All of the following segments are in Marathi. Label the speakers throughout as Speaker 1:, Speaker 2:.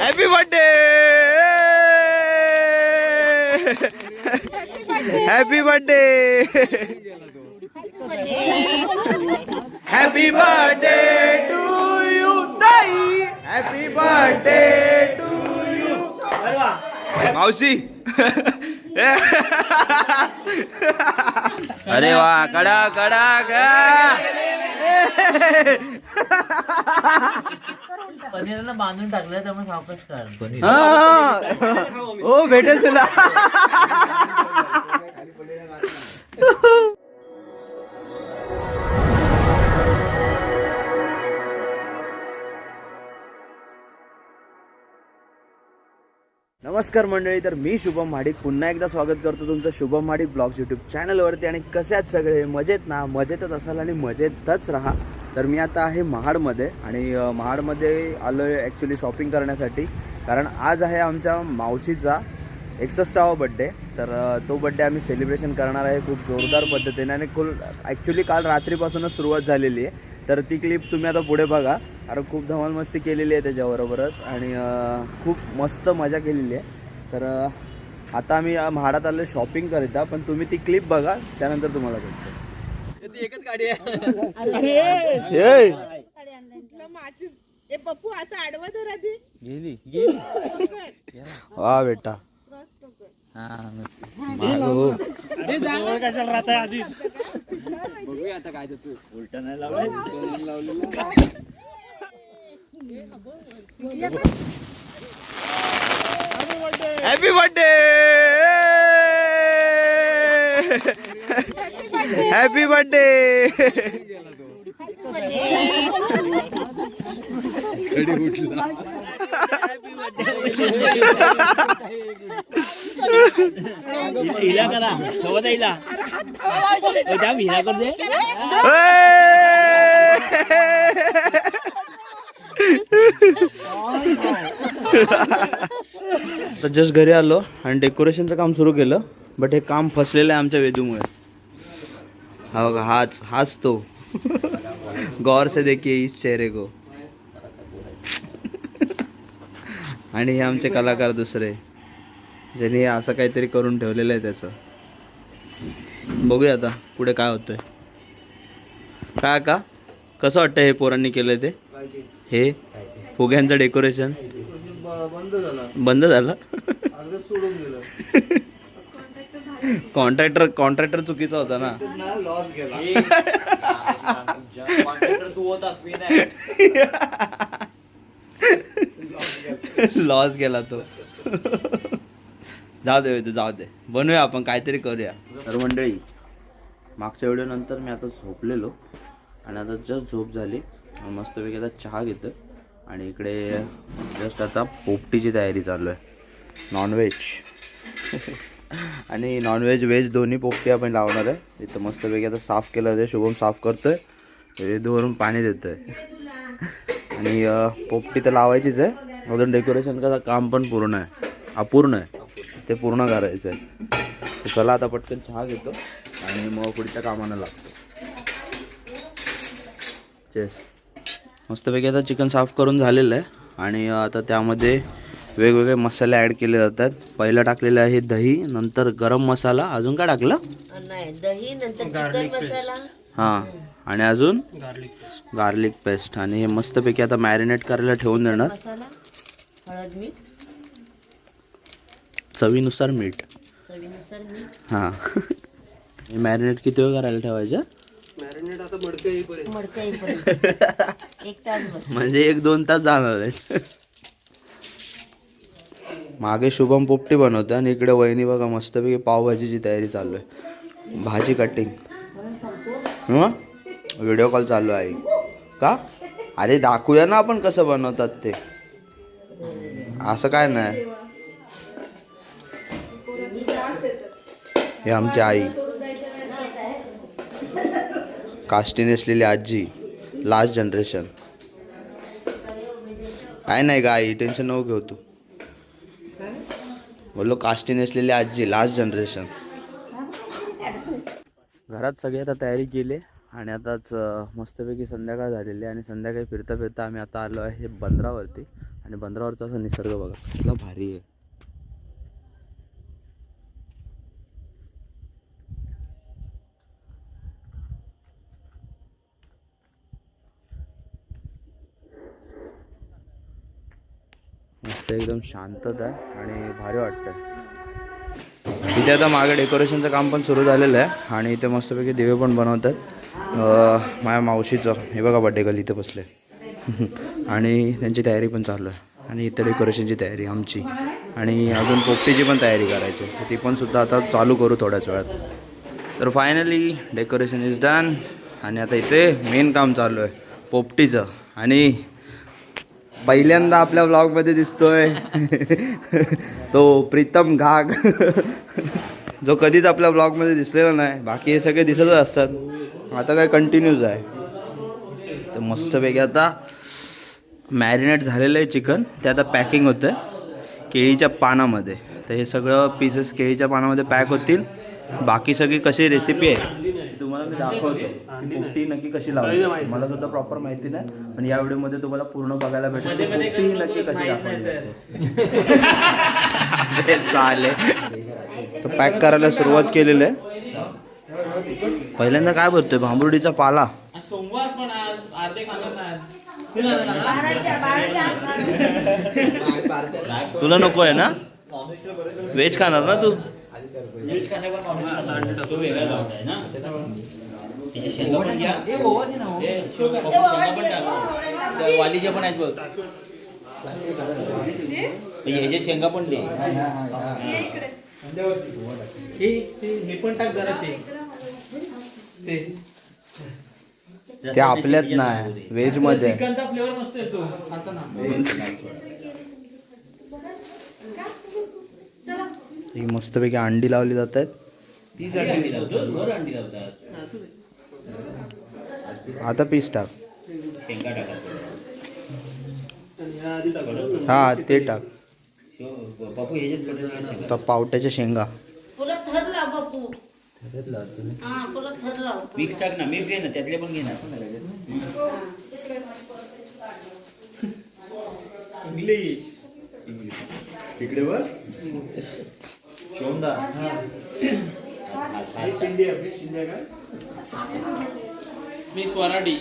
Speaker 1: Happy birthday happy birthday happy birthday to you ताई हॅपी बर्थडे टू यू मावशी. अरे वा कडा कडा
Speaker 2: पनीरला बांधून टाकलं त्यामुळे सावकाश काढ
Speaker 1: हो भेटेल तुला. नमस्कार मंडळी तर मी शुभम महाडिक. पुन्हा एकदा स्वागत करतो तुमचं शुभम महाडिक ब्लॉग्स यूट्यूब चॅनलवरती आणि कसे आहेत सगळे? मजेत ना? मजेतच असाल आणि मजेतच राहा. तर मी आता आहे महाडमध्ये. आणि महाडमध्ये आलो आहे ॲक्च्युली शॉपिंग करण्यासाठी. कारण आज आहे आमच्या मावशीचा एकसष्टावा बड्डे तर तो बड्डे आम्ही सेलिब्रेशन करणार आहे खूप जोरदार पद्धतीने. आणि खूप ॲक्च्युली काल रात्रीपासूनच सुरुवात झालेली आहे. तर ती क्लिप तुम्ही आता पुढे बघा. कारण खूप धमाल मस्ती केलेली आहे त्याच्याबरोबरच आणि खूप मस्त मजा केलेली आहे. तर आता आम्ही म्हाडात आलो शॉपिंग करिता पण तुम्ही ती क्लिप बघा त्यानंतर तुम्हाला भेटतो. ए,
Speaker 3: माझी ए पप्पू असं आडवं धर आधी
Speaker 2: गेली गेली.
Speaker 1: वा बेटा.
Speaker 3: क्रॉस पकड
Speaker 1: मागो. हॅपी बर्थडे हॅपी बर्थडे
Speaker 2: हिला करा सोबत हिला त्या हिला कर दे
Speaker 1: तर जस्ट घरी आलो आणि डेकोरेशनचं काम सुरू केलं बट हे काम फसलेलं आहे आमच्या वेदूमुळे. हा बघा हाच हाच तो. गौर से देखिए इस चेहरे को. आणि हे आमचे कलाकार दुसरे. ज्यांनी हे असं काहीतरी करून ठेवलेलं आहे त्याचं. बघूया आता पुढे काय होतंय. काय का कसं वाटतं हे पोरांनी केलं ते? हे फुग्यांचं डेकोरेशन? बंद झालं. कॉन्ट्रॅक्टर कॉन्ट्रॅक्टर चुकीचा होता ना. लॉस गेला तो. जाऊ दे ते जाऊ दे. बनवूया आपण काहीतरी करूया. तर मंडळी मागच्या व्हिडिओ नंतर मी आता झोपलेलो. आणि आता जस्ट झोप झाली. मस्तपैकी आता चहा घेतो आणि इकडे जस्ट आता पोपटीची तयारी चालू आहे. नॉनव्हेज आणि नॉनव्हेज व्हेज दोन्ही पोपटी आपण लावणार आहे. इथं मस्तपैकी आता साफ केलं जाते शुभम साफ करतो आहे वेदूवरून पाणी देतोय. आणि पोपटी तर लावायचीच आहे. अजून डेकोरेशन कसं काम पण पूर्ण आहे. अपूर्ण आहे. ते पूर्ण करायचं आहे चला आता पटकन चहा घेतो. आणि मग पुढच्या कामाला लागतो. चेस मस्तपैकी आता चिकन साफ करून झालेलं आहे. आणि आता त्यामध्ये वेगवेगळे मसाले ॲड केले जातात. पहिलं टाकलेलं आहे दही नंतर गरम मसाला. अजून काय टाकलं?
Speaker 4: नाही दही नंतर
Speaker 1: हां आणि अजून? गार्लिक पेस्ट आणि हे मस्तपैकी आता मॅरिनेट करायला ठेवून देणार.
Speaker 4: मसाला हळद मीठ.
Speaker 1: चवीनुसार मीठ.
Speaker 4: चवीनुसार मीठ.
Speaker 1: हां. हे मॅरिनेट किती वेळ करायला ठेवायचं?
Speaker 4: मडका येईपर्यंत. एक तासभर
Speaker 1: म्हणजे एक दोन तास जाणार आहे मागे शुभम पोपटी बनवते आणि इकडे वहिनी बघा मस्तपैकी पावभाजीची तयारी चालू आहे. भाजी कटिंग हं? व्हिडिओ कॉल चालू आहे. का? अरे दाखवूया ना आपण कसं बनवतात ते. असं काय नाही. हे आमची आई. काष्टी नेसलेली आजी लास्ट जनरेशन काय नाही का आई टेन्शन नको घेऊ तू. बोललो काष्टी नेसलेली आजी लास्ट जनरेशन घरात सगळे आता तयारी केली आणि आताच मस्तपैकी संध्याकाळ झालेली आहे आणि संध्याकाळी फिरता फिरता आम्ही आता आलो आहे बंदरावरती. आणि बंदरावरचा असा निसर्ग बघा कसला भारी आहे. मस्त एकदम शांतता आहे आणि भारी वाटतं. इथे आता मागे डेकोरेशनचं काम पण सुरू झालेलं आहे आणि इथे मस्तपैकी दिवे पण बनवतात. माझ्या मावशीचं हे बघा बड्डे गल इथे बसले. आणि त्यांची तयारी पण चालू आहे. आणि इथे डेकोरेशनची तयारी आमची. आणि अजून पोपटीची पण तयारी करायची आहे. ती पण सुद्धा आता चालू करू थोड्याच वेळात. तर फायनली डेकोरेशन इज डन आणि आता इथे मेन काम चालू आहे. पोपटीचं आणि पहिल्यांदा आपल्या ब्लॉगमध्ये दिसतोय. तो प्रीतम घाग. जो कधीच आपल्या ब्लॉगमध्ये दिसलेला नाही. बाकी हे सगळे दिसतच असतात. आता काय कंटिन्यूज आहे. तर मस्तपैकी आता मॅरिनेट झालेलं आहे चिकन ते आता पॅकिंग होतं केळीच्या पानामध्ये. तर हे सगळं पीसेस केळीच्या पानामध्ये पॅक होतील. बाकी सगळी कशी रेसिपी आहे? ती तुम्हाला मी दाखवतो. पोपटी नक्की कशी लावली? मला सुद्धा प्रॉपर माहिती नाही. पण या व्हिडिओमध्ये तुम्हाला पूर्ण बघायला भेटेल. पोपटी नक्की कशी दाखवली? जाते. हे चाले तर पॅक करायला सुरुवात केलेली आहे. पहिल्यांदा काय भरतोय? भांबुर्डीचा पाला.
Speaker 2: सोमवार पण आज अर्धे
Speaker 1: तुला नको आहे ना? व्हेज खाणार ना तू?
Speaker 2: तो वेगळा लावत आहे ना? त्याच्या शेंगा पण घ्या ए, शेंगा शेंगा पण टाक त्या वालीच्या पण आहेत बघ ह्याच्या शेंगा पण दे हे। पण टाक जराशे
Speaker 1: ते। आपल्यात नाही व्हेजमध्ये.
Speaker 2: चिकनचा फ्लेवर मस्त येतो खाताना
Speaker 1: ही मस्तपैकी अंडी लावली जात आहेत.
Speaker 2: तीच अंडी लावतो वर अंडी लावतात.
Speaker 1: आता पीस टाक. हा ते टाक. आता पावट्याच्या शेंगा.
Speaker 4: पुला थर लाव बापू. हा पुला थर लाव.
Speaker 2: मिक्स टाक ना मिक्स घे ना त्यातले पण घे ना. इंग्लिश.
Speaker 1: इकडे बघ
Speaker 2: शोंदा मी स्वराडी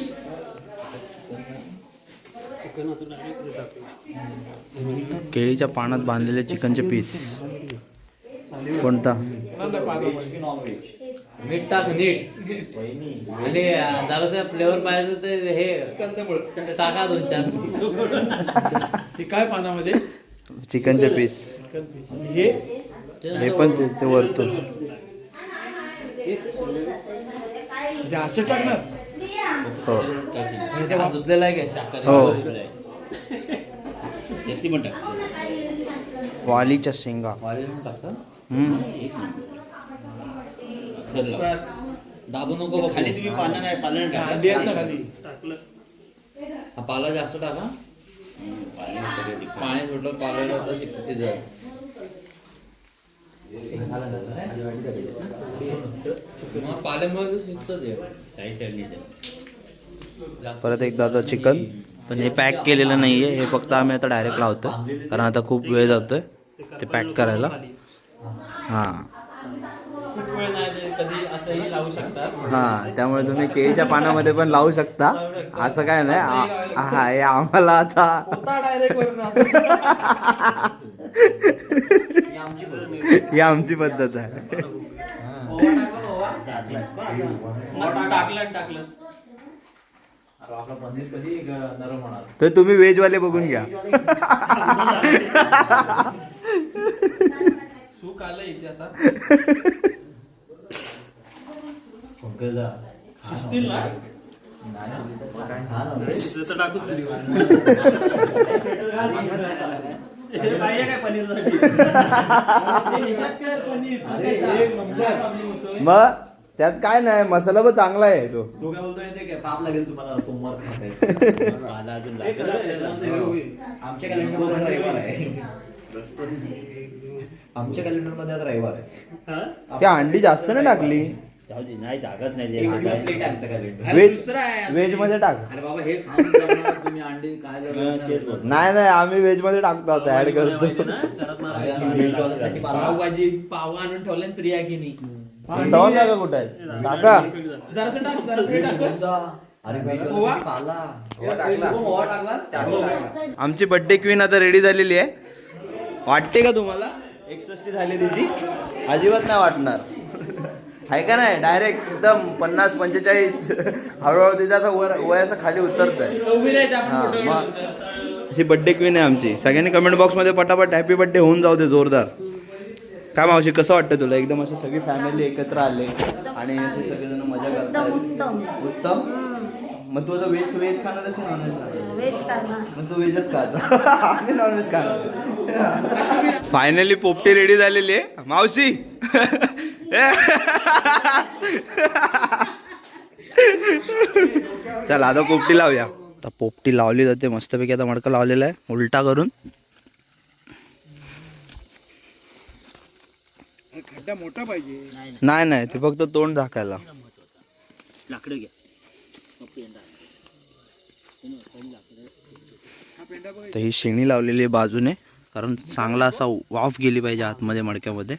Speaker 1: केळीच्या पानात बांधलेले चिकनचे पीस. कोणता?
Speaker 5: मीठ टाक नीट आणि जरासा फ्लेवर पाहिजे तर हे टाका दोन चार.
Speaker 2: काय पानामध्ये?
Speaker 1: चिकनचे पीस.
Speaker 2: हे?
Speaker 1: हे पण ते- वरतून.
Speaker 2: असं टाकणार?
Speaker 1: हो.
Speaker 5: हा धुतलेला आहे का
Speaker 1: हो.
Speaker 2: त्यातली पण टाक.
Speaker 1: वालीच्या शेंगा.
Speaker 2: लाव.
Speaker 5: दाबू नको.
Speaker 2: खाली तुम्ही पानं नाही पानं टाका खाली
Speaker 5: हा पाला जास्त टाका पाणी सुटलं पाला शिजतं ते
Speaker 2: काही शेंगीचं.
Speaker 5: जास्त
Speaker 1: परत एकदा आता चिकन. पण हे पॅक केलेलं नाही आहे हे फक्त आम्ही आता डायरेक्ट लावतो कारण आता खूप वेळ जातोय ते पॅक करायला. हां. हां त्यामुळे तुम्ही केळीच्या पानामध्ये पण लावू शकता. असं काय नाही आ- हा हे आम्हाला आता ही आमची पद्धत आहे. तर तुम्ही व्हेज वाले बघून घ्या.
Speaker 2: सूक आलं इथे आता. शिजतील ना टाकू. हे पाहिजे काय पनीरसाठी? हे ह्याच्यात कर पनीर. एक नंबर.
Speaker 1: मग त्यात काय नाही मसाला पण चांगला आहे तो.
Speaker 6: तो काय बोलतोय ते काय? पाप लागेल तुम्हाला सोमवार खाताय
Speaker 2: आला अजून हे कर, होईल.
Speaker 6: आमच्या कॅलेंडरमध्ये आज रविवार आहे. आमच्या कॅलेंडरमध्ये आज रविवार आहे.
Speaker 2: हा?
Speaker 1: त्या अंडी जास्त नाही टाकली?
Speaker 2: जाऊ दे नाही जागाच नाही
Speaker 6: एक दिवस
Speaker 2: दे
Speaker 6: late आहे आमचं calendar.
Speaker 1: व्हेज व्हेजमध्ये टाक.
Speaker 5: अरे बाबा हे खाऊन जमणार तुम्ही अंडी काय
Speaker 1: नाही नाही आम्ही व्हेजमध्ये टाकतो आता ऍड करतो.
Speaker 6: आणि आम्ही veg वाल्यांसाठी पाला.
Speaker 7: पावभाजी पाव आणून ठेवले प्रिया की नाही
Speaker 1: काका कुठे आहे? काका
Speaker 7: जरासं टाक जरासं टाक.
Speaker 6: चिकनचा. अरे veg वाल्यांसाठी पाला.
Speaker 5: ओवा टाकला.
Speaker 1: आमची बर्थडे क्वीन आता रेडी झालेली आहे. वाटते का तुम्हाला? एकसष्टी झाली तिची अजिबात नाही वाटणार. आहे का नाही? डायरेक्ट एकदम पन्नास पंचेचाळीस हळूहळू तिचा वर वय असं खाली उतरत आहे अशी बर्थडे क्वीन आहे आमची. सगळ्यांनी कमेंट बॉक्समध्ये पटापट हॅपी बर्थडे होऊन जाऊ दे जोरदार. काय मावशी कसं वाटतं तुला? एकदम अशी सगळी फॅमिली एकत्र आले आणि असे सगळेजण मजा करतात
Speaker 4: उत्तम.
Speaker 1: उत्तम? मग तू आता व्हेज व्हेज खाणार की नॉनव्हेज खाणार
Speaker 4: व्हेज करणार
Speaker 1: मग तू व्हेजच खात आम्ही नॉनव्हेज खाणार फायनली पोपटी रेडी झालेली आहे. मावशी. चल आता पोपटी लावूया. आता पोपटी लावली जाते. मस्तपैकी आता मडकं लावलेला आहे. उलटा करून.
Speaker 7: खड्डा मोठा पाहिजे.
Speaker 1: नाही नाही. ते फक्त तोंड झाकायला.
Speaker 2: लाकडं घ्या.
Speaker 1: तर ही शेणी लावलेली बाजूने कारण चांगला असा वाफ गेली पाहिजे आतमध्ये मडक्यामध्ये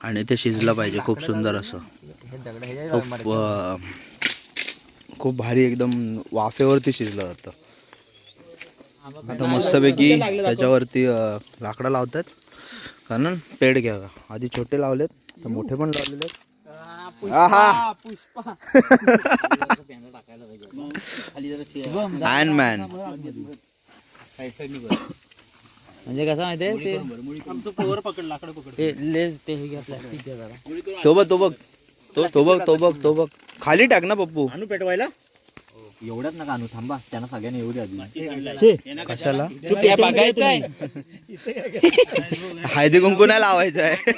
Speaker 1: आणि ते शिजलं पाहिजे खूप सुंदर असं. खूप खूप भारी एकदम वाफेवरती शिजलं जातं. आता मस्तपैकी त्याच्यावरती लाकडं लावतात कारण पेड घ्या आधी छोटे लावलेत तर मोठे पण लावलेले आहेत. आहा. आयन मॅन
Speaker 5: म्हणजे कसं माहितीये ते? ते लेस ते हे घ्या प्लास्टिक घ्या जरा.
Speaker 1: तो बघ तो बघ. तो तो बघ तो बघ तो बघ. खाली टाक ना पप्पू.
Speaker 2: आणू पेटवायला?
Speaker 6: एवढ्यात नका आणू थांबा त्यांना सगळ्यांनी येऊ द्या.
Speaker 1: कशाला?
Speaker 7: तू त्या बघायचं आहे.
Speaker 1: हळदी कुंकू नाही लावायचं आहे.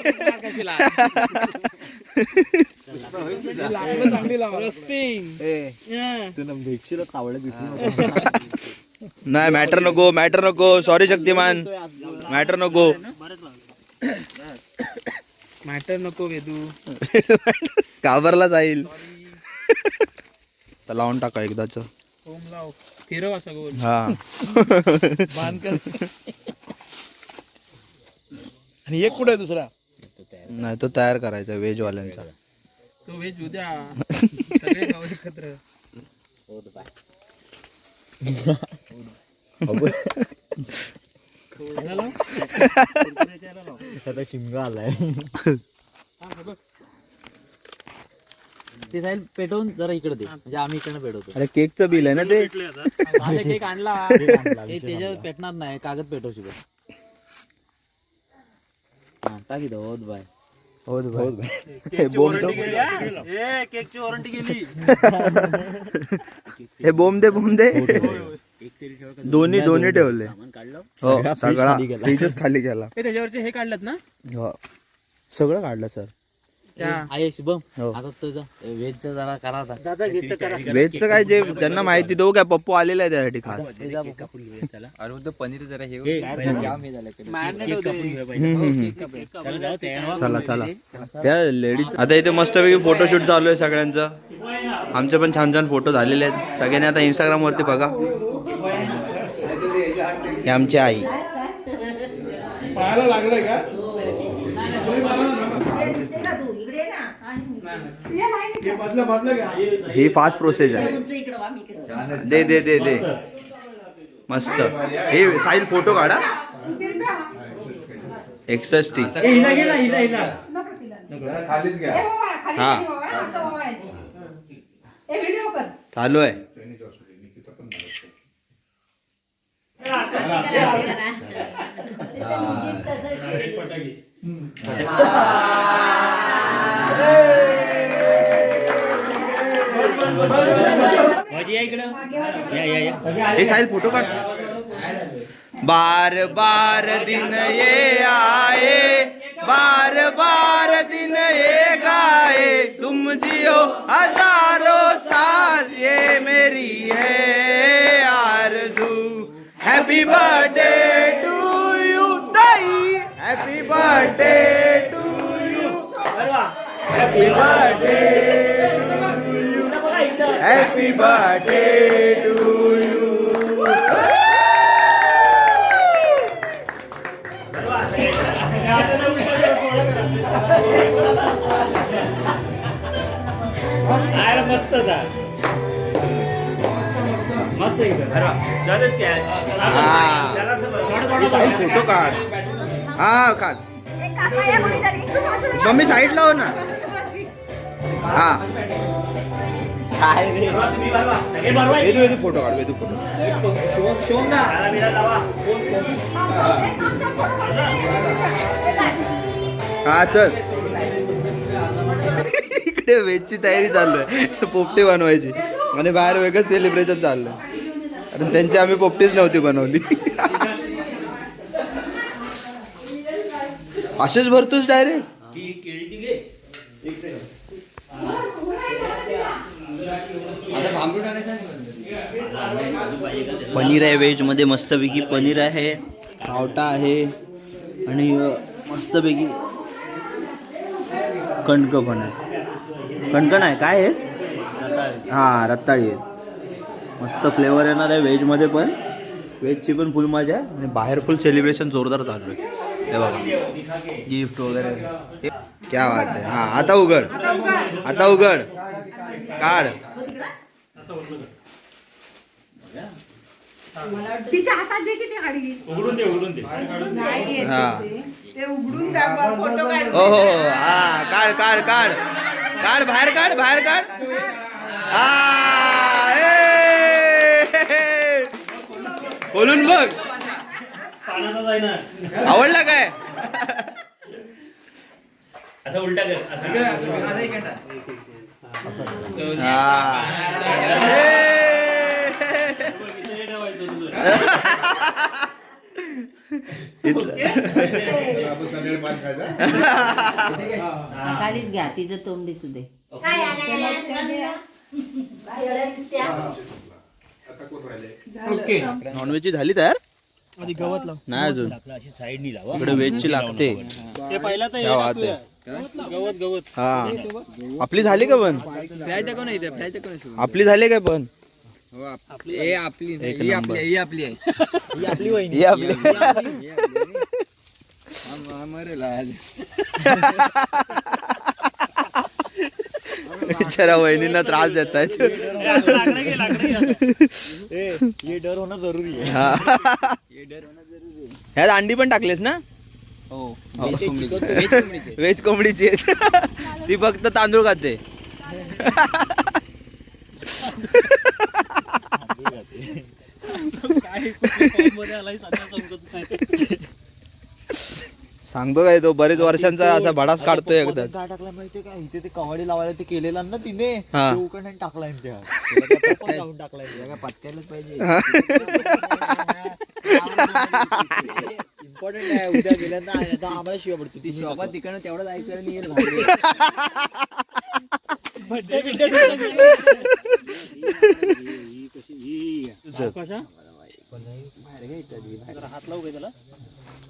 Speaker 1: नाही मॅटर नको मॅटर नको. सॉरी शक्तिमान. मॅटर नको.
Speaker 7: मॅटर नको वेदू.
Speaker 1: काबरला जाईल. तर लावून टाका एकदाच.
Speaker 7: होम लाव. फिरव असं गोल.
Speaker 1: हा.
Speaker 7: बांध कर. आणि एक कुठे दुसरा?
Speaker 1: नाही तो तयार करायचा व्हेज वाल्यांचा
Speaker 7: तो व्हेज उद्या. सगळे गाव एकत्र.
Speaker 6: आता शिमगा आलाय.
Speaker 5: ते साईल पेटवून जरा इकडे दे. म्हणजे आम्ही इकडनं पेटवतो.
Speaker 1: अरे केकचं बिल आहे ना ते?
Speaker 7: केक आणला.
Speaker 5: हे त्याच्यावर पेटणार नाही कागद पेटवशी बस हा टाकी होत बाय.
Speaker 1: हो हे बोम दे.
Speaker 7: केकची वॉरंटी गेली.
Speaker 1: हे बोम दे दे. दोन्ही दोन्ही ठेवले. हो सगळा फ्रीजच खाली केला.
Speaker 7: हे त्याच्यावरचे हे काढलं ना?
Speaker 1: हो. सगळं काढलं सर.
Speaker 5: आहे शुभम.
Speaker 1: हो.
Speaker 5: आता तुझं व्हेजचं जरा करा आता.
Speaker 1: व्हेजचं काय जे त्यांना माहिती देऊ काय? पप्पू आलेला आहे त्यासाठी खास.
Speaker 5: अरे पनीर जरा हे जाम हे झालं.
Speaker 1: चला चला त्या लेडीज आता इथे मस्तपैकी फोटोशूट चालू आहे सगळ्यांचं. आमचे पण छान छान फोटो झालेले आहेत. सगळ्यांनी आता इंस्टाग्राम वरती बघा. ही आमची आई.
Speaker 7: पाहायला लागलंय का? हे
Speaker 1: ही फास्ट प्रोसेस आहे. दे दे दे दे. मस्त. हे साईल फोटो काढा. एकसष्टी हा चालू आहे.
Speaker 2: या
Speaker 1: हे साहिल फोटो काढ. बार बार दिन ये आए बार बार दिन ये गाए। तुम जियो हजारों साल ये मेरी है आरज़ू। हैप्पी बर्थडे टू यू ताई। Happy birthday to happy birthday happy birthday to you
Speaker 8: मस्त मस्त
Speaker 1: फोटो काढ. हा काढ. मम्मी साईडला हो ना. हा. वेदू वेदू फोटो काढ वेदू फोटो. हा चल. इकडे वेजची तयारी चालू आहे पोपटी बनवायची. आणि बाहेर वेगळंच सेलिब्रेशन चाललंय. कारण त्यांची आम्ही पोपटीच नव्हती बनवली. असेच भरतोस डायरेक्ट
Speaker 9: आता भांबरूट आणायचं आहे
Speaker 1: पनीर आहे व्हेजमध्ये मस्तपैकी पनीर आहे पावटा आहे आणि मस्तपैकी कणक पण आहे. कणकण आहे काय आहे? हां रत्ताळी आहेत मस्त फ्लेवर येणार आहे व्हेजमध्ये पण. व्हेजची पण फुल मजा आहे. आणि बाहेर फुल सेलिब्रेशन जोरदार चालू आहे. हे बघा. गिफ्ट वगैरे. क्या बात आहे. हां आता उघड. आता उघड. काढ.
Speaker 3: तिच्या हातात दे किती गाडी
Speaker 8: उघडून दे उघडून दे
Speaker 3: नाही येत
Speaker 1: हा.
Speaker 3: ते. ते उघडून दाखवा फोटो काढ
Speaker 1: ओ हो हो. हा काढ काढ काढ काढ बाहेर काढ बाहेर काढ हा, ए! खोलून बघ
Speaker 8: पाण्याचा जाय ना
Speaker 1: आवडला काय
Speaker 8: असं उलटा कर असं
Speaker 1: हा. ए!
Speaker 4: खालीच घ्या तिचं तोंडी सुदे.
Speaker 7: ओके.
Speaker 1: नॉनव्हेजची झाली तयार? नाही अजून.
Speaker 8: अशी साईडनी लावा.
Speaker 1: इकडे व्हेजची लागते.
Speaker 8: ते पहिला तर
Speaker 1: क्या बात आहे
Speaker 8: गवत गवत
Speaker 1: हा. आपली झाली का पण? आपली झाली काय पण?
Speaker 9: हो आपली हे आपली नाही,
Speaker 1: एक
Speaker 9: ही
Speaker 1: नंबर.
Speaker 9: आपली ही आपली आहे.
Speaker 1: ही आपली
Speaker 9: ही आपली. नाही. आम- आम मरेल आज.
Speaker 1: बिचारा वहिनींना त्रास देत आहेत
Speaker 6: ये डर होणं जरुरी आहे.
Speaker 9: हे. डर होणं जरुरी आहे.
Speaker 1: ह्यात अंडी पण टाकलीस ना?
Speaker 9: हो व्हेज कोंबडीचे. व्हेज कोंबडीचे.
Speaker 1: व्हेज कोंबडीची आहे. ती फक्त तांदूळ खाते. सांगतो काय तो बरेच वर्षांचा असा भडास काढतोय एकदा
Speaker 6: काय टाकला माहितीये का? इथे ते कवाडी लावायला ते केलेलं ना तिने
Speaker 1: हा.
Speaker 6: ते उकडनं टाकलाय त्या त्याला लावून टाकलाय
Speaker 9: त्याला काय पत्त्यालाच पाहिजे.
Speaker 6: इम्पॉर्टंट आहे उद्या गेल्यानंतर आता आम्हाला शिवाय पडतो
Speaker 9: ती शॉपा तिकडनं तेवढंच ऐकायला नाही येईल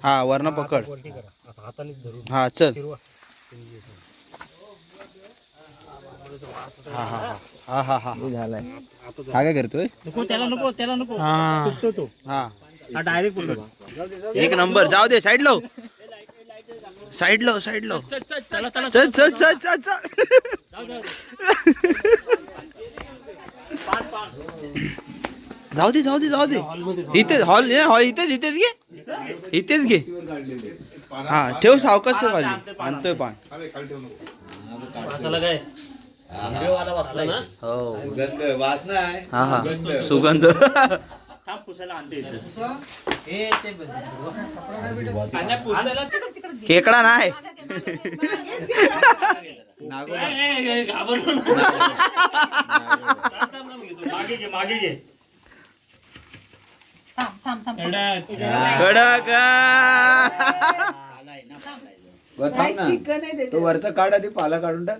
Speaker 1: हा वरण पकड. हा चल. हा हा हा. हा हा हा.
Speaker 9: झालाय. हा काय करतोय
Speaker 8: नको त्याला नको त्याला नको.
Speaker 7: हा.
Speaker 8: सुटतो तो.
Speaker 1: हा.
Speaker 8: हा डायरेक्ट बोलतो
Speaker 1: एक नंबर. जाऊ दे साईड लो. साईड लो साईड लो.
Speaker 8: चल चल.
Speaker 1: चल चल चल. जाऊ दे जाऊ दे जाऊ दे. इथे हॉल हॉल इथेच इथेच घे. इथेच घे. हा ठेव सावकाश ठेव खाली. आणतोय पान.
Speaker 8: काय?
Speaker 1: हो.
Speaker 9: सुगंध.
Speaker 1: हा हा. सुगंध. खेकडा नाही.
Speaker 8: घाबरलो. मागे घे
Speaker 1: कडक
Speaker 9: थांब ना
Speaker 3: चिकन आहे
Speaker 9: तो वरचा काढ आधी पाला काढून टाक.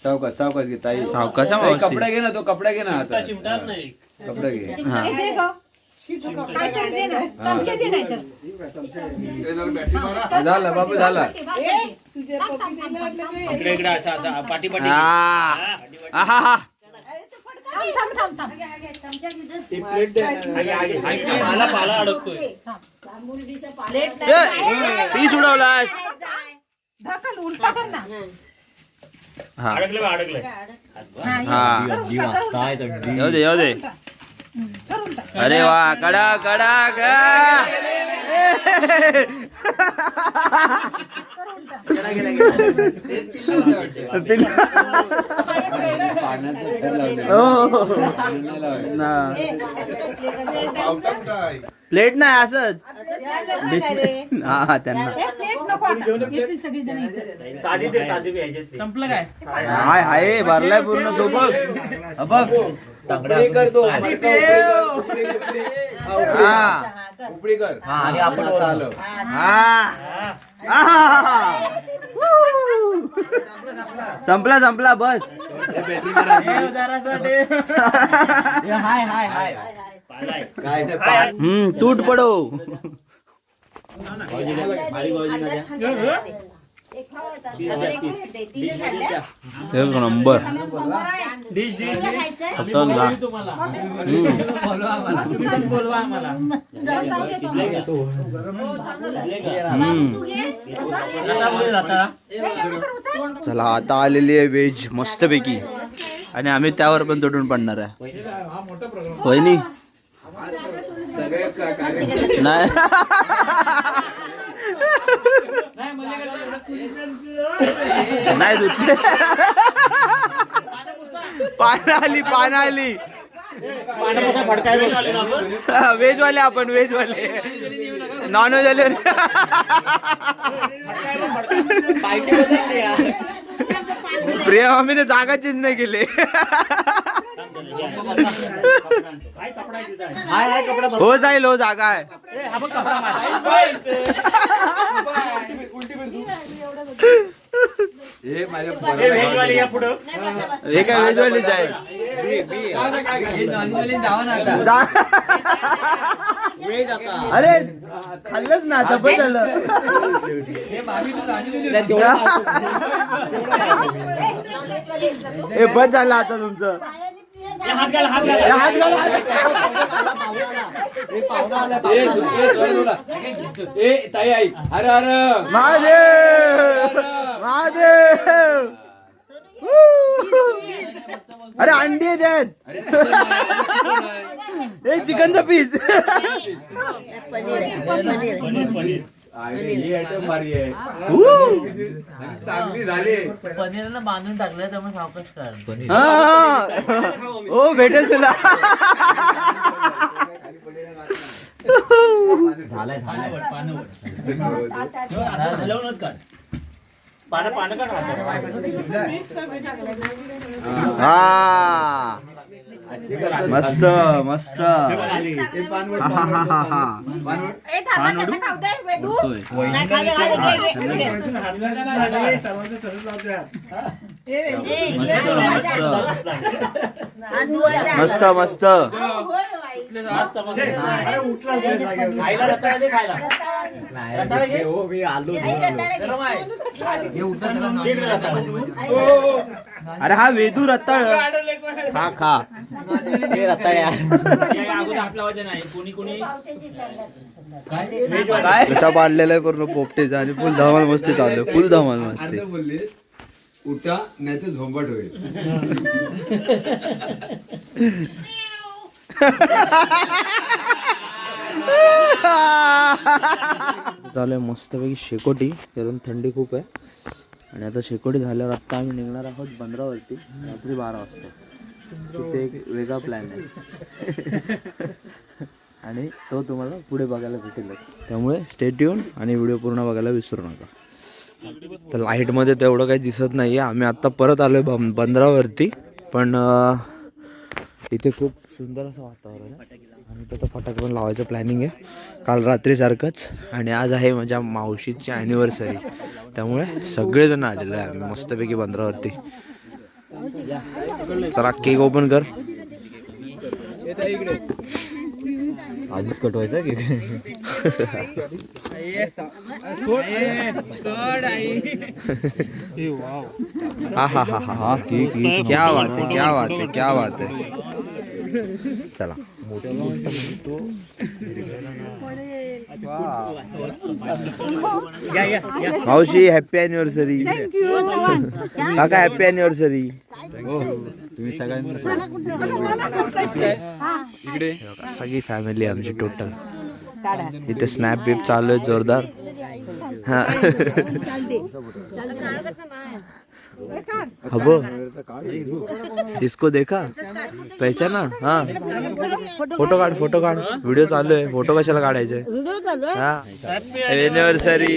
Speaker 9: सावकाश सावकाश घे ताई.
Speaker 1: सावकाश हा
Speaker 9: ताई,
Speaker 1: मावशी.
Speaker 9: कपडा घे ना तो कपडा घे ना आता.
Speaker 8: चिमटाच नाही
Speaker 9: कपडा घे.
Speaker 1: हा.
Speaker 9: हा, झाला बाबू झाला.
Speaker 3: तुझ्या पप्पी दिलं म्हटलं मी.
Speaker 8: इकडे इकडे असं असं पाठी पाठी
Speaker 1: हा. हा. हा.
Speaker 2: पाला पाला अडकतोय.
Speaker 1: पीस उडवलास
Speaker 3: ढकल उलटा कर ना.
Speaker 2: अडकले बा, अडकले.
Speaker 1: हा येऊ दे येऊ दे. अरे वा कडा कडा प्लेट नाही असंच. हा त्यांना.
Speaker 2: साधी ते साधी बी ह्याच्यातली.
Speaker 5: संपलं काय
Speaker 1: हाय हाय भरलाय पूर्ण तो बघ. हा बघ. हा.
Speaker 6: हा आणि आपण आता आलो.
Speaker 1: हा. आहा. संपला संपला बस. तूट पडो. ला-
Speaker 2: बोलवा आम्हाला
Speaker 1: हम्म.
Speaker 2: रताळा बोल, रताळा.
Speaker 1: चला आता आलेली आहे व्हेज मस्तपैकी. आणि आम्ही त्यावर पण तुटून पडणार आहे. वहिनी नाही. नाही तुटले पान आली पान आली. व्हेज वाले आपण व्हेज वाले नॉन व्हेज वाले प्रिया मामीने जागा चेंज नाही केली.
Speaker 2: काय कपडा आहे. तिथं?
Speaker 6: हाय हाय कपडा
Speaker 1: हो जाईल हो जागा आहे
Speaker 2: ए, हा.
Speaker 1: हे काय आहे अरे खाल्लंच ना आता पण झालं. हे बस झालं आता तुमचं.
Speaker 2: ए, हात घाल हात घाल.
Speaker 1: हात घाला, हात
Speaker 5: ए ताई आई. अरे अरे.
Speaker 1: महादेव! महादेव! अरे अंडी आहे त्यात. हे चिकनचा पीस.
Speaker 2: पनीर पनीर.
Speaker 5: चांगली झाली. पनीरला बांधून टाकलं त्यामुळे सावकाश कर
Speaker 1: हो भेटेल तुला.
Speaker 6: झालाय झालाय.
Speaker 2: हलवूनच काढ पानं पानं काढ. हातात.
Speaker 1: हा मस्त मस्त. हा, हा, हा, हा, हा. ओढू? ओढतोय. मस्त मस्त मस्त
Speaker 2: मस्त मस्त. खायला रताळा दे खायला. रताळा घे.
Speaker 6: हो मी आलो
Speaker 2: गरम आहे. दे. इकडे रताळा.
Speaker 1: अरे हा वेदू रताळ. खा खा.
Speaker 6: हे रताळ्या
Speaker 2: या, या, अगोदर हात लावायचे नाही. कोणी कोणी? काय? व्हेजवाले.
Speaker 1: काय? कसा पाडलेला आहे पूर्ण पोपटेचा आणि फुल धमाल मस्ती चालू आहे फुल धमाल मस्ती.
Speaker 9: बोलले उठा नाही तर झोंबट होईल.
Speaker 1: चालू आहे मस्तपैकी शेकोटी. कारण थंडी खूप आहे. आणि आता शेकोटी झाल्यावर आत्ता आम्ही निघणार आहोत बंदरावरती. रात्री बारा वाजता. तिथे एक वेगळा प्लॅन आहे. आणि तो तुम्हाला पुढे बघायला भेटेलच त्यामुळे स्टेट येऊन आणि व्हिडिओ पूर्ण बघायला विसरू नका. तर लाईटमध्ये तेवढं काही दिसत नाही आहे आम्ही आत्ता परत आलो आहे बंदरावरती. पण इथे खूप सुंदर असं वातावरण आहे. आणि त्याचं फटाके पण लावायचं प्लॅनिंग आहे. काल रात्रीसारखंच. आणि आज आहे माझ्या मावशीची ॲनिव्हर्सरी त्यामुळे सगळेजण आलेलो आहे. आम्ही मस्तपैकी बंदरावरती. चला केक ओपन कर.
Speaker 6: आधीच कटवायचं की
Speaker 1: हा हा हा हा हा क्या बात है क्या बात है क्या बात है चला। मावशी हॅपी अॅनिव्हर्सरी काका हॅपी अॅनिव्हर्सरी
Speaker 9: तुम्ही सगळ्यांना
Speaker 1: सगळी फॅमिली आमची टोटल इथे स्नॅप बीप चालू आहे जोरदार. हा. हबो इसको देखा? पहचाना? हा. फोटो काढ फोटो काढ. व्हिडिओ चालू आहे. फोटो कशाला काढायचे? Anniversary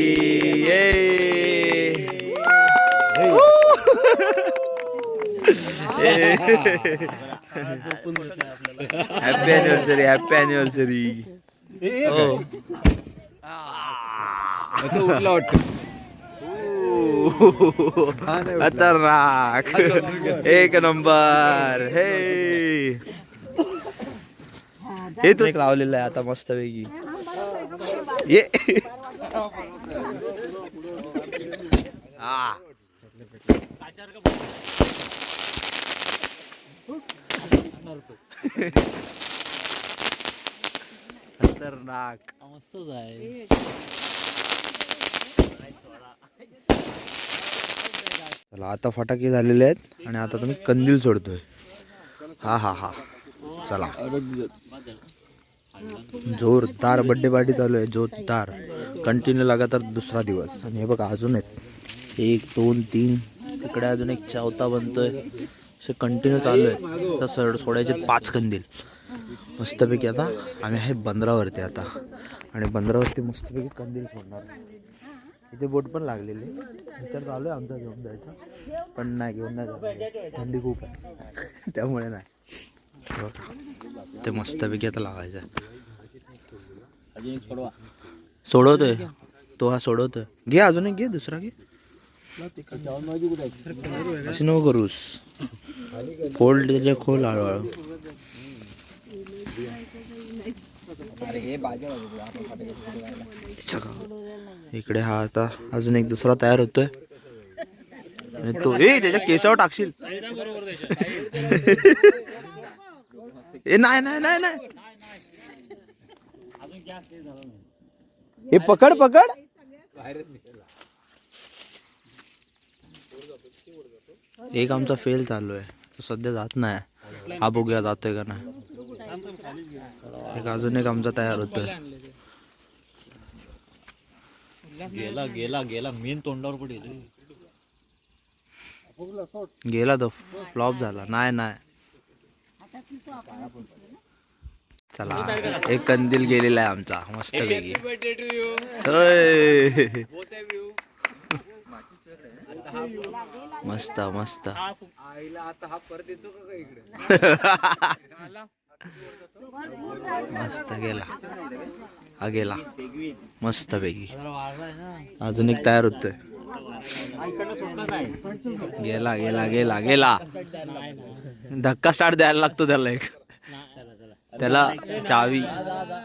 Speaker 1: happy anniversary happy anniversary हो
Speaker 9: उठला वाटतं.
Speaker 1: खतरनाक एक नंबर हे हे तू एक लावलेलं आहे आता मस्त पैकी ये हा. खतरनाक
Speaker 5: मस्तच आहे
Speaker 1: चला आता फटाके झालेले आहेत आणि आता तुम्ही कंदील सोडतोय. हा हा हा. चला. जोरदार बड्डे पार्टी चालू आहे जोरदार. कंटिन्यू लगातार दुसरा दिवस. आणि हे बघा अजून आहेत. एक दोन तीन. तिकडे अजून एक चौथा बनतोय. असे कंटिन्यू चालू आहे तर सोड सोडायचे पाच कंदील. मस्तपैकी आता आम्ही आहे बंदरावरती आता. आणि बंदरावरती मस्तपैकी कंदील सोडणार. इथे बोट पण लागलेली तर चालू आहे आमचा घेऊन जायचा. पण नाही घेऊन नाही जाणार. थंडी खूप आहे. त्यामुळे नाही. ते मस्तपैकी आता लावायचं. सोडवतोय. तो हा सोडवतोय. घे अजून एक घे दुसरा घे. अशी नको करूस. फोल्ड त्याच्या खोल हळूहळू. सगळं. इकडे हा आता अजून एक दुसरा तयार होतोय. आणि तो ए त्याच्या केसावर टाकशील. ए नाही नाही नाही नाही. हे पकड पकड. एक आमचा फेल चालू आहे. तो सध्या जात नाही. हा बघूया जातोय का नाही. एक अजून एक आमचा तयार होतोय.
Speaker 6: गेला गेला गेला मेन तोंडावर पडेल
Speaker 1: गेला तो. फ्लॉप झाला. नाही नाही. चला एक कंदील गेलेला आहे आमचा. मस्त पैकी. मस्त मस्त. मस्त गेला. हा गेला. मस्त पैकी. अजून एक तयार होतोय. गेला गेला गेला गेला. धक्का स्टार्ट द्यायला लागतो त्याला एक. त्याला चावी.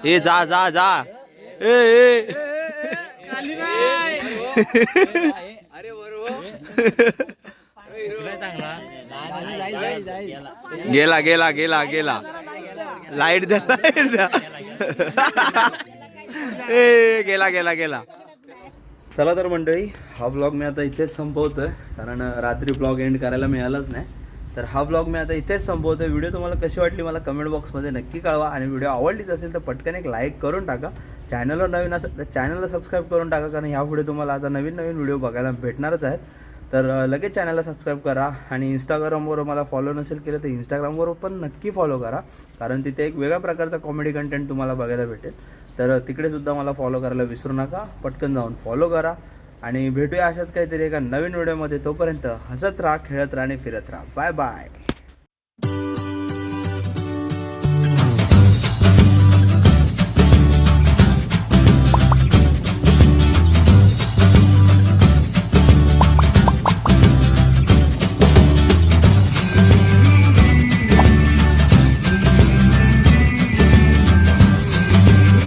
Speaker 1: ए जा जा जा. ए ए. गेला गेला गेला गेला. लाइट द्या लाइट द्या. ए गेला गेला गेला. चला तर मंडळी हा ब्लॉग मी आता इथेच संपवतोय. कारण रात्री ब्लॉग एंड करायला मिळालंच नाही. तर हा ब्लॉग मी आता इथेच संपवतोय. व्हिडिओ तुम्हाला कशी वाटली मला कमेंट बॉक्समध्ये नक्की कळवा. आणि व्हिडिओ आवडलीच असेल तर पटकन एक लाईक करून टाका. चॅनलवर नवीन असेल तर चॅनलला सबस्क्राईब करून टाका. कारण ह्या पुढे तुम्हाला आता नवीन नवीन व्हिडिओ बघायला भेटणारच आहेत. तर लगेच चॅनलला सबस्क्राईब करा आणि इंस्टाग्रामवर मला फॉलो नसेल केलं तर इंस्टाग्रामवर पण नक्की फॉलो करा. कारण तिथे एक वेगळ्या प्रकारचा कॉमेडी कंटेंट तुम्हाला बघायला भेटेल. तर तिकडेसुद्धा मला फॉलो करायला विसरू नका. पटकन जाऊन फॉलो करा आणि भेटूया अशाच काहीतरी एका नवीन व्हिडिओमध्ये तोपर्यंत हसत राहा खेळत राहा आणि फिरत राहा. Bye bye